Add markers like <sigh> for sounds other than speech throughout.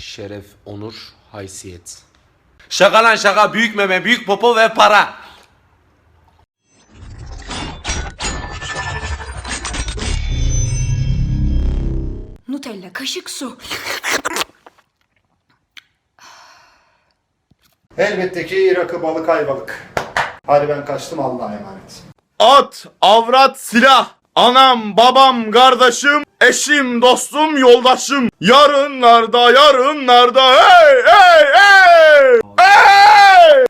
Şeref, onur, haysiyet. Şaka lan şaka. Büyük meme, büyük popo ve para. Nutella, kaşık su. Elbette ki rakı balık ayvalık. Hadi ben kaçtım Allah'a emanet. At, avrat, silah. Anam, babam, kardeşim, eşim, dostum, yoldaşım. Yarınlarda, yarınlarda. Hey, hey, hey! Hey!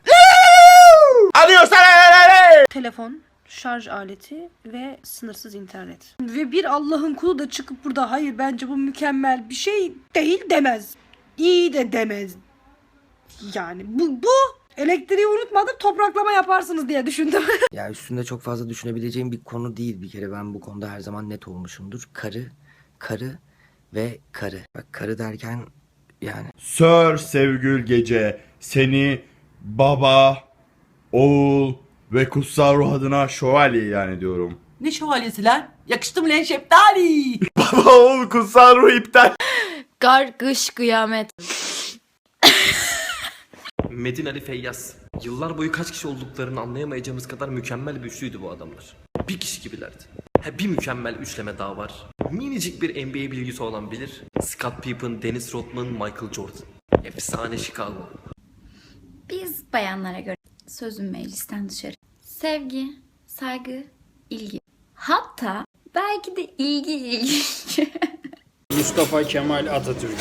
Adios, hey, hey, hey! Telefon, şarj aleti ve sınırsız internet. Ve bir Allah'ın kulu da çıkıp burada hayır bence bu mükemmel bir şey değil demez. İyi de demez. Yani bu, bu elektriği unutmadım topraklama yaparsınız diye düşündüm. <laughs> Ya üstünde çok fazla düşünebileceğim bir konu değil bir kere ben bu konuda her zaman net olmuşumdur. Karı, karı ve karı. Bak karı derken yani Sir Sevgül Gece seni baba, oğul ve kutsal ruh adına şövalye yani diyorum. Ne şövalyesi lan? Yakıştı mı lan şeftali? <laughs> Baba, oğul, kutsal ruh iptal. Gar, kış, kıyamet. Metin Ali Feyyaz. Yıllar boyu kaç kişi olduklarını anlayamayacağımız kadar mükemmel bir üçlüydü bu adamlar. Bir kişi gibilerdi. Ha bir mükemmel üçleme daha var. Minicik bir NBA bilgisi olan bilir. Scott Pippen, Dennis Rodman, Michael Jordan. Efsane Chicago. Biz bayanlara göre sözüm meclisten dışarı. Sevgi, saygı, ilgi. Hatta belki de ilgi ilgi. Mustafa Kemal Atatürk.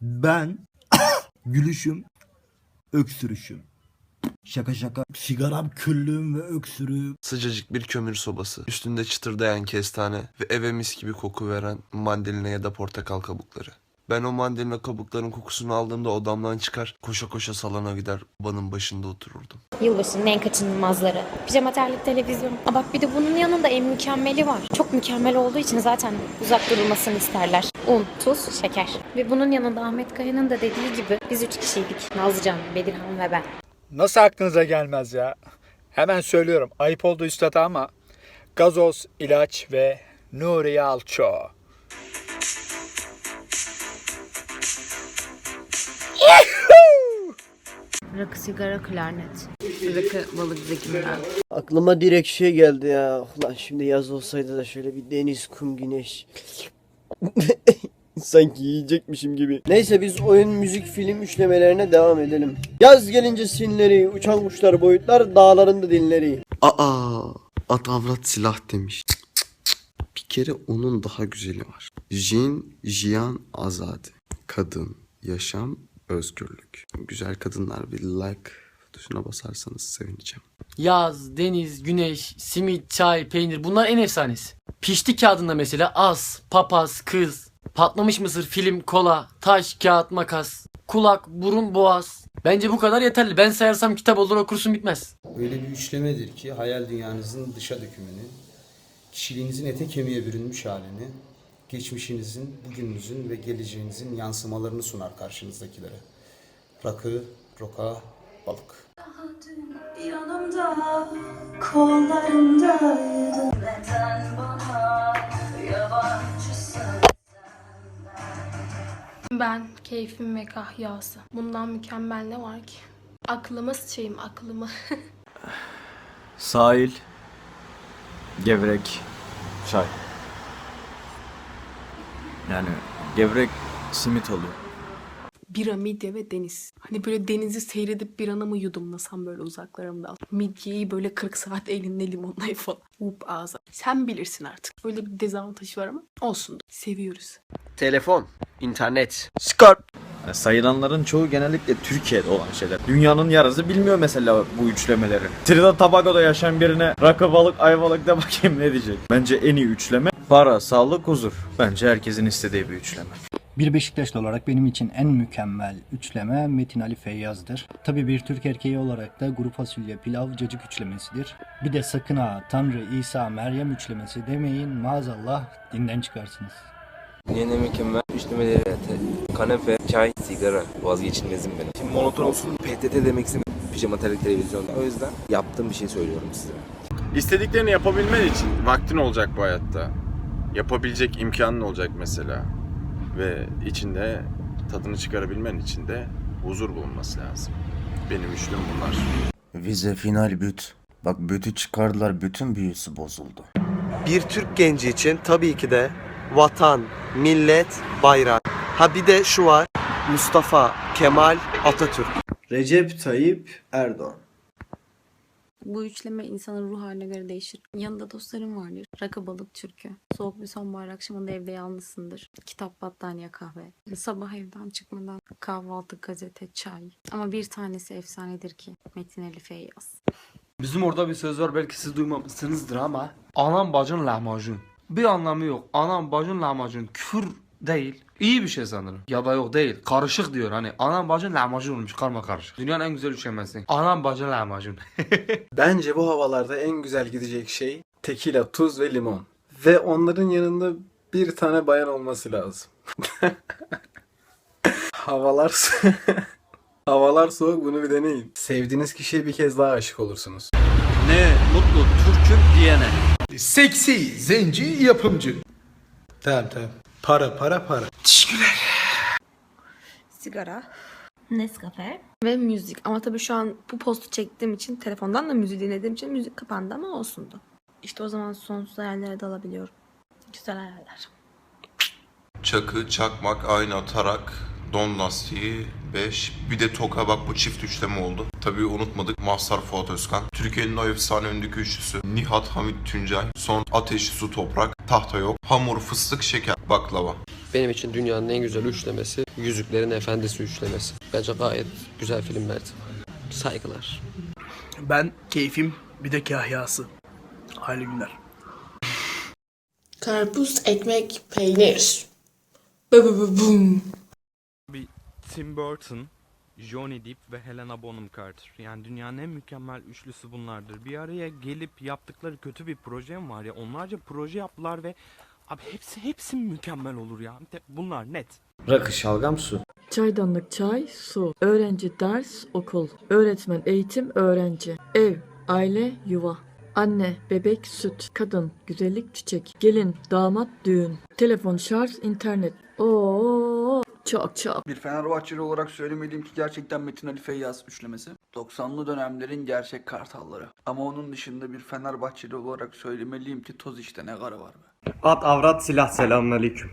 Ben <coughs> gülüşüm, öksürüşüm. Şaka şaka. Sigaram, küllüğüm ve öksürüğüm. Sıcacık bir kömür sobası. Üstünde çıtırdayan kestane ve eve mis gibi koku veren mandalina ya da portakal kabukları. Ben o mandalina kabukların kokusunu aldığımda odamdan çıkar, koşa koşa salona gider, banın başında otururdum. Yılbaşının en kaçınılmazları. Pijama terlik televizyon. Aa bak bir de bunun yanında en mükemmeli var. Çok mükemmel olduğu için zaten uzak durulmasını isterler. Un, tuz, şeker. Ve bunun yanında Ahmet Kaya'nın da dediği gibi biz üç kişiydik. Nazlıcan, Bedirhan ve ben. Nasıl aklınıza gelmez ya? Hemen söylüyorum. Ayıp oldu üstada ama gazoz, ilaç ve Nuri Alço. Rakı, sigara, klarnet. Rakı, balık, zekinden. aklıma direkt şey geldi ya. Ulan şimdi yaz olsaydı da şöyle bir deniz, kum, güneş. <laughs> <laughs> Sanki yiyecekmişim gibi. Neyse biz oyun, müzik, film üçlemelerine devam edelim. Yaz gelince sinleri, uçan kuşlar, boyutlar, dağlarında dinleri. Aa, at avrat silah demiş. Cık, cık, cık. Bir kere onun daha güzeli var. Jin, Jiyan, Azade. Kadın, yaşam, özgürlük. Güzel kadınlar bir like tuşuna basarsanız sevineceğim. Yaz, deniz, güneş, simit, çay, peynir bunlar en efsanesi. Pişti kağıdında mesela az, papaz, kız, patlamış mısır, film, kola, taş, kağıt, makas, kulak, burun, boğaz. Bence bu kadar yeterli. Ben sayarsam kitap olur okursun bitmez. Öyle bir üçlemedir ki hayal dünyanızın dışa dökümünü, kişiliğinizin ete kemiğe bürünmüş halini, geçmişinizin, bugününüzün ve geleceğinizin yansımalarını sunar karşınızdakilere. Rakı, roka, balık. Yanımda, kollarımdaydı. Neden bana Ben keyfim ve kahyası. Bundan mükemmel ne var ki? Aklıma sıçayım aklıma. <laughs> Sahil, gevrek, çay. Yani gevrek simit oluyor. Bira, midye ve deniz. Hani böyle denizi seyredip bir mı yudumlasam böyle uzaklarımda. Midyeyi böyle 40 saat elinde limonlayıp falan. Up ağza. Sen bilirsin artık. Böyle bir dezavantajı var ama olsun. Seviyoruz. Telefon, internet. Skype. sayılanların çoğu genellikle Türkiye'de olan şeyler. Dünyanın yarısı bilmiyor mesela bu üçlemeleri. Trinidad Tobago'da yaşayan birine rakı balık ayvalık de bakayım ne diyecek. Bence en iyi üçleme para, sağlık, huzur. Bence herkesin istediği bir üçleme. Bir Beşiktaşlı olarak benim için en mükemmel üçleme Metin Ali Feyyaz'dır. Tabi bir Türk erkeği olarak da kuru fasulye pilav cacık üçlemesidir. Bir de sakın ha Tanrı, İsa, Meryem üçlemesi demeyin maazallah dinden çıkarsınız. Yine mükemmel üçlemeleri kanepe, çay, sigara vazgeçilmezim benim. Şimdi monoton olsun PTT demek istedim. Pijama terlik televizyon. O yüzden yaptığım bir şey söylüyorum size. İstediklerini yapabilmen için vaktin olacak bu hayatta. Yapabilecek imkanın olacak mesela. Ve içinde tadını çıkarabilmen için de huzur bulunması lazım. Benim üçlüm bunlar. Vize final büt. Bak bütü çıkardılar bütün büyüsü bozuldu. Bir Türk genci için tabii ki de vatan, millet, bayrak. Ha bir de şu var. Mustafa Kemal Atatürk. Recep Tayyip Erdoğan. Bu üçleme insanın ruh haline göre değişir. Yanında dostlarım vardır. Rakı balık türkü. Soğuk bir sonbahar akşamında evde yalnızsındır. Kitap, battaniye, kahve. Sabah evden çıkmadan kahvaltı, gazete, çay. Ama bir tanesi efsanedir ki Metin Ali Feyyaz. Bizim orada bir söz var belki siz duymamışsınızdır ama anam bacın lahmacun. Bir anlamı yok. Anam bacın lahmacun küfür değil. İyi bir şey sanırım. Ya da yok değil. Karışık diyor. Hani anam bacın lahmacun olmuş karma karışık. Dünyanın en güzel üçlemesi. Anam bacın lahmacun. <laughs> Bence bu havalarda en güzel gidecek şey tekila, tuz ve limon. Ve onların yanında bir tane bayan olması lazım. <laughs> Havalar <laughs> Havalar soğuk bunu bir deneyin. Sevdiğiniz kişiye bir kez daha aşık olursunuz. ne mutlu Türk'üm diyene. Seksi, zenci, yapımcı. Tamam tamam. Para para para. Sigara. Nescafe. Ve müzik. Ama tabii şu an bu postu çektiğim için telefondan da müziği dinlediğim için müzik kapandı ama olsundu. İşte o zaman sonsuz hayallere dalabiliyorum. Güzel hayaller. Çakı, çakmak, ayna, tarak, don lastiği, 5. Bir de toka bak bu çift üçleme oldu. Tabii unutmadık Mazhar Fuat Özkan. Türkiye'nin o efsane öndeki üçlüsü. Nihat Hamit Tuncay. Son ateş, su, toprak. Tahta yok. Hamur, fıstık, şeker, baklava. Benim için dünyanın en güzel üçlemesi Yüzüklerin Efendisi üçlemesi. Bence gayet güzel filmlerdi. Saygılar. Ben keyfim bir de kahyası. Hayırlı günler. Karpuz, ekmek, peynir. Bum. Tim Burton, Johnny Depp ve Helena Bonham Carter. Yani dünyanın en mükemmel üçlüsü bunlardır. Bir araya gelip yaptıkları kötü bir proje mi var ya? Onlarca proje yaptılar ve abi hepsi hepsi mükemmel olur ya. Bunlar net. Rakı, şalgam, su. Çaydanlık, çay, su. Öğrenci, ders, okul. Öğretmen, eğitim, öğrenci. Ev, aile, yuva. Anne, bebek, süt. Kadın, güzellik, çiçek. Gelin, damat, düğün. Telefon, şarj, internet. Oo, çok çok. Bir Fenerbahçeli olarak söylemeliyim ki gerçekten Metin Ali Feyyaz üçlemesi 90'lı dönemlerin gerçek kartalları. Ama onun dışında bir Fenerbahçeli olarak söylemeliyim ki toz işte ne karı var be. At avrat silah selamünaleyküm.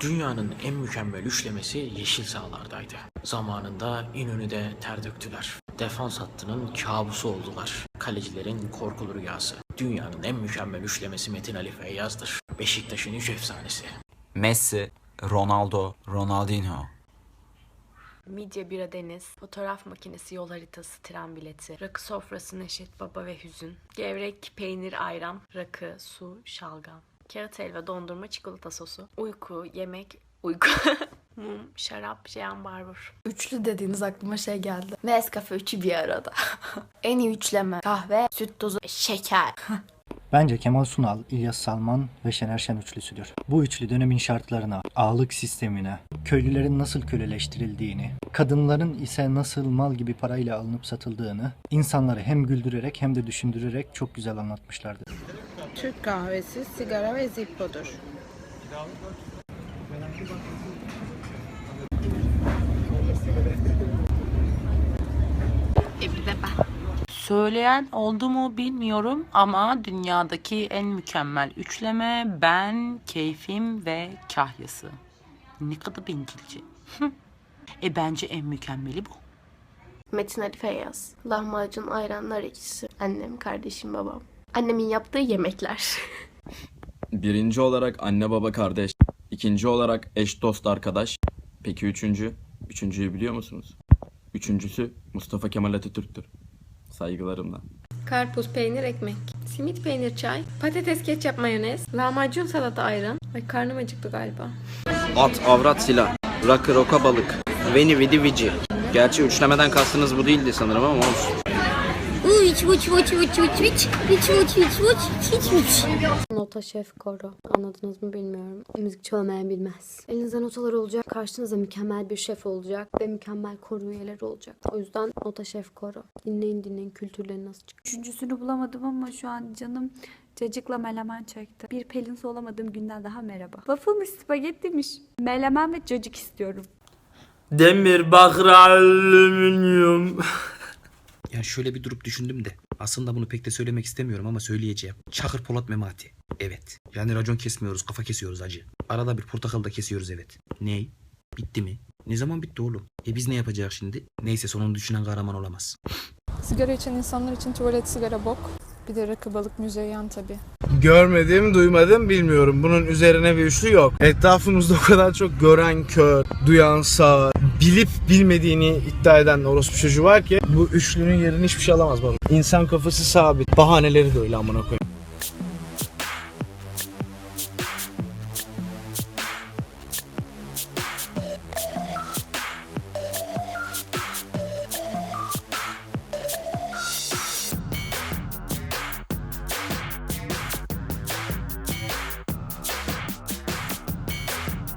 Dünyanın en mükemmel üçlemesi yeşil sahalardaydı. Zamanında İnönü'de ter döktüler. Defans hattının kabusu oldular. Kalecilerin korkulu rüyası. Dünyanın en mükemmel üçlemesi Metin Ali Feyyaz'dır. Beşiktaş'ın üç efsanesi. Messi, Ronaldo, Ronaldinho. Midye bira deniz, fotoğraf makinesi yol haritası, tren bileti, rakı sofrası Neşet Baba ve hüzün, gevrek, peynir, ayran, rakı, su, şalgam, kağıt helva, dondurma, çikolata sosu, uyku, yemek, uyku, <laughs> mum, şarap, jean barbur. Üçlü dediğiniz aklıma şey geldi. Nescafe üçü bir arada. <laughs> en iyi üçleme. Kahve, süt tozu, şeker. <laughs> Bence Kemal Sunal, İlyas Salman ve Şener Şen üçlüsüdür. Bu üçlü dönemin şartlarına, ağalık sistemine, köylülerin nasıl köleleştirildiğini, kadınların ise nasıl mal gibi parayla alınıp satıldığını, insanları hem güldürerek hem de düşündürerek çok güzel anlatmışlardı. Türk kahvesi, sigara ve zippodur. E bir de ben. Söyleyen oldu mu bilmiyorum ama dünyadaki en mükemmel üçleme ben, keyfim ve kahyası. Ne kadar bencilce. <laughs> e bence en mükemmeli bu. Metin Ali Feyyaz, lahmacun, ayranlar ikisi. Annem, kardeşim, babam. Annemin yaptığı yemekler. <laughs> Birinci olarak anne baba kardeş. İkinci olarak eş dost arkadaş. Peki üçüncü? Üçüncüyü biliyor musunuz? Üçüncüsü Mustafa Kemal Atatürk'tür. Saygılarımla. Karpuz, peynir, ekmek. Simit, peynir, çay. Patates, ketçap, mayonez. Lahmacun, salata, ayran. Ay karnım acıktı galiba. At, avrat, silah. Rakı, roka, balık. Veni, vidi, vici. Gerçi üçlemeden kastınız bu değildi sanırım ama olsun. Uç uç uç uç uç uç uç uç uç uç uç uç Nota şef koro. Anladınız mı bilmiyorum. Müzikçi olmayan bilmez. Elinizde notalar olacak. Karşınızda mükemmel bir şef olacak. Ve mükemmel koro üyeleri olacak. O yüzden nota şef koro. Dinleyin dinleyin kültürleri nasıl çıkıyor. Üçüncüsünü bulamadım ama şu an canım cacıkla melemen çekti. Bir pelinsi olamadığım günden daha merhaba. Waffle'mış, spagettimiş. Melemen ve cacık istiyorum. Demir, bakır, alüminyum. <laughs> Yani şöyle bir durup düşündüm de aslında bunu pek de söylemek istemiyorum ama söyleyeceğim. Çakır Polat Memati. Evet. Yani racon kesmiyoruz kafa kesiyoruz acı. Arada bir portakal da kesiyoruz evet. Ney? Bitti mi? Ne zaman bitti oğlum? E biz ne yapacağız şimdi? Neyse sonunu düşünen kahraman olamaz. Sigara içen insanlar için tuvalet sigara bok. Bir de rakı balık müzeyyen tabii. Görmedim, duymadım, bilmiyorum. Bunun üzerine bir üçlü yok. Etrafımızda o kadar çok gören kör, duyan sağ, bilip bilmediğini iddia eden orospu çocuğu var ki bu üçlünün yerini hiçbir şey alamaz baba. İnsan kafası sabit. Bahaneleri de öyle amına koyayım.